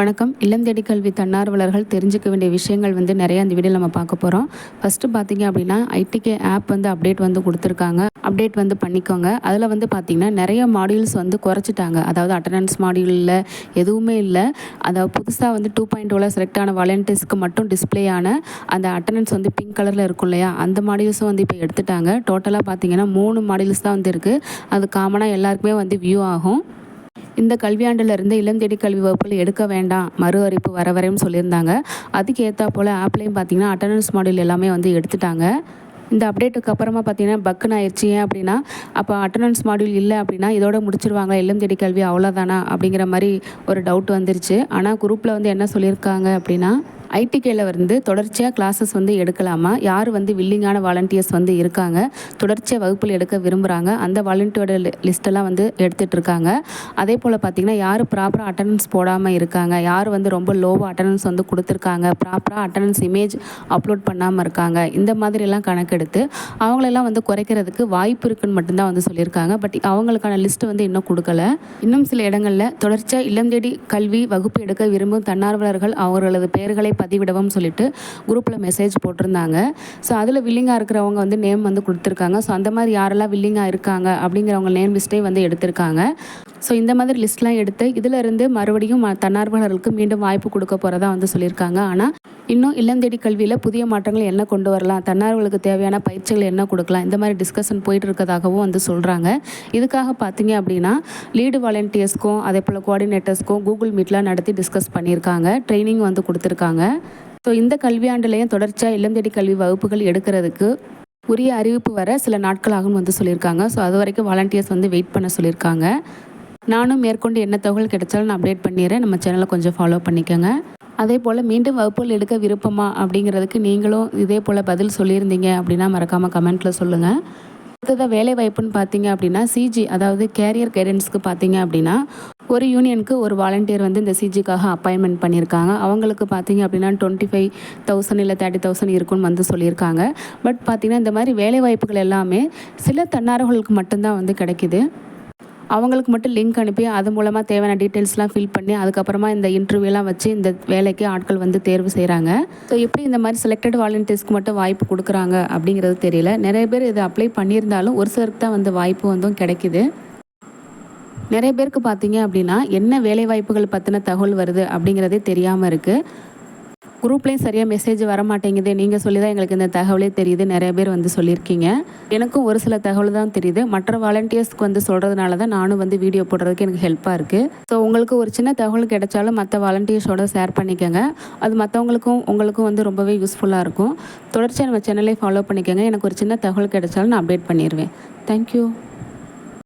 வணக்கம். இல்லம் தேடி கல்வி தன்னார்வலர்கள் தெரிஞ்சுக்க வேண்டிய விஷயங்கள் வந்து நிறைய இந்த வீடியோ நம்ம பார்க்க போகிறோம் ஃபஸ்ட்டு பார்த்தீங்க அப்படின்னா ஐடிகே ஆப் வந்து அப்டேட் வந்து கொடுத்துருக்காங்க. அப்டேட் வந்து பண்ணிக்கோங்க. அதில் வந்து பார்த்திங்கன்னா நிறைய மாடியூல்ஸ் வந்து குறைச்சிட்டாங்க. அதாவது அட்டண்டன்ஸ் மாடியூலில் எதுவுமே இல்லை. அதாவது புதுசாக வந்து டூ பாயிண்ட் ஓவில் செலக்ட் ஆன வாலண்டியர்ஸ்க்கு மட்டும் டிஸ்பிளே ஆன அந்த அட்டண்டன்ஸ் வந்து பிங்க் கலரில் இருக்கும் இல்லையா? அந்த மாடியூல்ஸும் வந்து இப்போ எடுத்துட்டாங்க. டோட்டலாக பார்த்தீங்கன்னா மூணு மாடியூல்ஸ் தான் வந்து இருக்குது அது காமனாக எல்லாருக்குமே வந்து வியூ ஆகும். இந்த கல்வியாண்டிலிருந்து இளம் தேடி கல்வி வகுப்புகள் எடுக்க வேண்டாம் மறு அறிவிப்பு வர வரையும் சொல்லியிருந்தாங்க. அதுக்கு ஏற்றா போல் ஆப்லேயும் பார்த்தீங்கன்னா அட்டண்டன்ஸ் மாடியூல் எல்லாமே வந்து எடுத்துட்டாங்க. இந்த அப்டேட்டுக்கு அப்புறமா பார்த்தீங்கன்னா பக்குன்னு ஆயிடுச்சு. ஏன் அப்படின்னா அப்போ அட்டண்டன்ஸ் மாடியூல் இல்லை அப்படின்னா இதோட முடிச்சிருவாங்க இல்லம் தேடி கல்வி அவ்வளோதானா அப்படிங்கிற மாதிரி ஒரு டவுட் வந்துருச்சு. ஆனால் குரூப்பில் வந்து என்ன சொல்லியிருக்காங்க அப்படின்னா ஐடிகேயில் வந்து தொடர்ச்சியாக கிளாஸஸ் வந்து எடுக்கலாமா? யார் வந்து வில்லிங்கான வாலண்டியர்ஸ் வந்து இருக்காங்க? தொடர்ச்சியாக வகுப்பில் எடுக்க விரும்புகிறாங்க அந்த வாலண்டியோட லிஸ்ட்டெல்லாம் வந்து எடுத்துகிட்டு இருக்காங்க. அதே போல் பார்த்திங்கன்னா யார் ப்ராப்பராக அட்டண்டன்ஸ் போடாமல் இருக்காங்க? யார் வந்து ரொம்ப லோவாக அட்டண்டன்ஸ் வந்து கொடுத்துருக்காங்க? ப்ராப்பராக அட்டண்டன்ஸ் இமேஜ் அப்லோட் பண்ணாமல் இருக்காங்க? இந்த மாதிரிலாம் கணக்கெடுத்து அவங்களெல்லாம் வந்து குறைக்கிறதுக்கு வாய்ப்பு இருக்குன்னு மட்டும்தான் வந்து சொல்லியிருக்காங்க. பட் அவங்களுக்கான லிஸ்ட் வந்து இன்னும் கொடுக்கல. இன்னும் சில இடங்களில் தொடர்ச்சியாக இல்லம் தேடி கல்வி வகுப்பு எடுக்க விரும்பும் தன்னார்வலர்கள் அவர்களது பெயர்களை பதிவிடவும் சொல்லிட்டு குரூப்பில் மெசேஜ் போட்டிருந்தாங்க. ஸோ அதில் வில்லிங்காக இருக்கிறவங்க வந்து நேம் வந்து கொடுத்துருக்காங்க. ஸோ அந்த மாதிரி யாரெல்லாம் வில்லிங்காக இருக்காங்க அப்படிங்கிறவங்க நேம் லிஸ்ட்டே வந்து எடுத்திருக்காங்க. ஸோ இந்த மாதிரி லிஸ்ட்லாம் எடுத்து இதிலிருந்து மறுபடியும் ம- தன்னார்வலர்களுக்கு மீண்டும் வாய்ப்பு கொடுக்க போகிறதா வந்து சொல்லியிருக்காங்க. ஆனால் இன்னும் இல்லம் தேடி கல்வியில் புதிய மாற்றங்கள் என்ன கொண்டு வரலாம்? தன்னார்வலுக்கு தேவையான பயிற்சிகள் என்ன கொடுக்கலாம்? இந்த மாதிரி டிஸ்கஷன் போயிட்டு இருக்கதாகவும் வந்து சொல்கிறாங்க இதுக்காக பார்த்தீங்க அப்படின்னா லீடு வாலண்டியர்ஸ்க்கும் அதே போல் கோஆர்டினேட்டர்ஸ்க்கும் கூகுள் மீட்லாம் நடத்தி டிஸ்கஸ் பண்ணியிருக்காங்க. ட்ரைனிங் வந்து கொடுத்துருக்காங்க. ஸோ இந்த கல்வியாண்டுலேயும் தொடர்ச்சியாக இல்லம் தேடி கல்வி வகுப்புகள் எடுக்கிறதுக்கு உரிய அறிவிப்பு வர சில நாட்கள் வந்து சொல்லியிருக்காங்க. ஸோ அது வரைக்கும் வாலண்டியர்ஸ் வந்து வெயிட் பண்ண சொல்லியிருக்காங்க. நானும் மேற்கொண்டு என்ன தகவல் கிடைச்சாலும் நான் அப்டேட் பண்ணிடுறேன். நம்ம சேனலை கொஞ்சம் ஃபாலோ பண்ணிக்கோங்க. அதே போல் மீண்டும் வகுப்புகள் எடுக்க விருப்பமா அப்படிங்கிறதுக்கு நீங்களும் இதே போல் பதில் சொல்லியிருந்தீங்க அப்படின்னா மறக்காமல் கமெண்ட்டில் சொல்லுங்கள் அடுத்ததாக வேலை வாய்ப்புன்னு பார்த்தீங்க அப்படின்னா சிஜி அதாவது கேரியர் கைடன்ஸ்க்கு பார்த்தீங்க அப்படின்னா ஒரு யூனியனுக்கு ஒரு வாலண்டியர் வந்து இந்த சிஜிக்காக அப்பாயின்மெண்ட் பண்ணியிருக்காங்க. அவங்களுக்கு பார்த்தீங்க அப்படின்னா டுவெண்ட்டி ஃபைவ் தௌசண்ட் இல்லை தேர்ட்டி தௌசண்ட் இருக்குன்னு வந்து சொல்லியிருக்காங்க. பட் பார்த்தீங்கன்னா இந்த மாதிரி வேலை வாய்ப்புகள் எல்லாமே சில தன்னார்வர்களுக்கு மட்டும்தான் வந்து கிடைக்கிது. அவங்களுக்கு மட்டும் லிங்க் அனுப்பி அது மூலமாக தேவையான டீட்டெயில்ஸ்லாம் ஃபில் பண்ணி அதுக்கப்புறமா இந்த இன்டர்வியூலாம் வச்சு இந்த வேலைக்கு ஆட்கள் வந்து தேர்வு செய்கிறாங்க ஸோ எப்படி இந்த மாதிரி செலக்டட் வாலண்டியர்ஸ்க்கு மட்டும் வாய்ப்பு கொடுக்குறாங்க அப்படிங்கிறது தெரியல. நிறைய பேர் இதை அப்ளை பண்ணியிருந்தாலும் ஒரு சிலருக்கு தான் வந்து வாய்ப்பு வந்தும் கிடைக்குது. நிறைய பேருக்கு பார்த்தீங்க அப்படின்னா என்ன வேலை வாய்ப்புகள் பற்றின தகவல் வருது அப்படிங்கிறதே தெரியாமல் இருக்குது குரூப்லேயும் சரியாக மெசேஜ் வர மாட்டேங்குது நீங்கள் சொல்லி தான் எங்களுக்கு இந்த தகவலே தெரியுது. நிறைய பேர் வந்து சொல்லியிருக்கீங்க. எனக்கும் ஒரு சில தகவல் தான் தெரியுது. மற்ற வாலண்டியர்ஸ்க்கு வந்து சொல்கிறதுனால தான் நானும் வந்து வீடியோ போடுறதுக்கு எனக்கு ஹெல்ப்பாக இருக்குது ஸோ உங்களுக்கு ஒரு சின்ன தகவல் கிடைச்சாலும் மற்ற வாலண்டியர்ஸோட ஷேர் பண்ணிக்கோங்க. அது மற்றவங்களுக்கும் உங்களுக்கும் வந்து ரொம்பவே யூஸ்ஃபுல்லாக இருக்கும். தொடர்ச்சியாக நம்ம சேனலை ஃபாலோ பண்ணிக்கோங்க. எனக்கு ஒரு சின்ன தகவல் கிடைச்சாலும் நான் அப்டேட் பண்ணிடுவேன் தேங்க்யூ